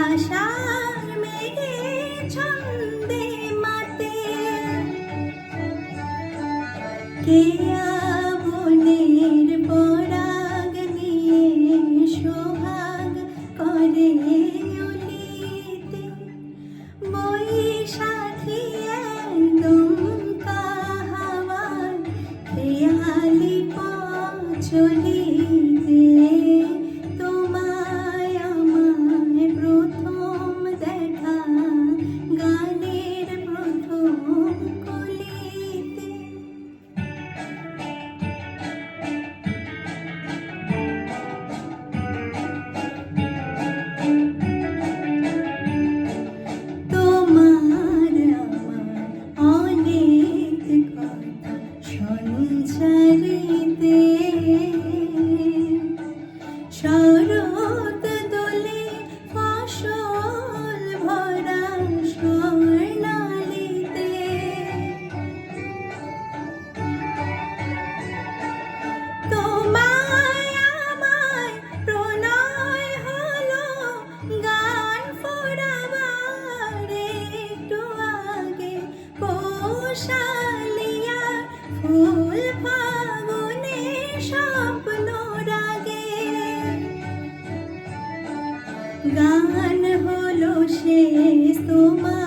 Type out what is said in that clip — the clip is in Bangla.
আশার মেঘে ছন্দে মাতে। কে আগুনের পরাগ নিয়ে সোহাগ করে উলিতে বৈশাখী একদম কাহাওয়ার খেয়ালি পচলিতে সঞ্চারিতে শরৎ গান হলো সে তোমার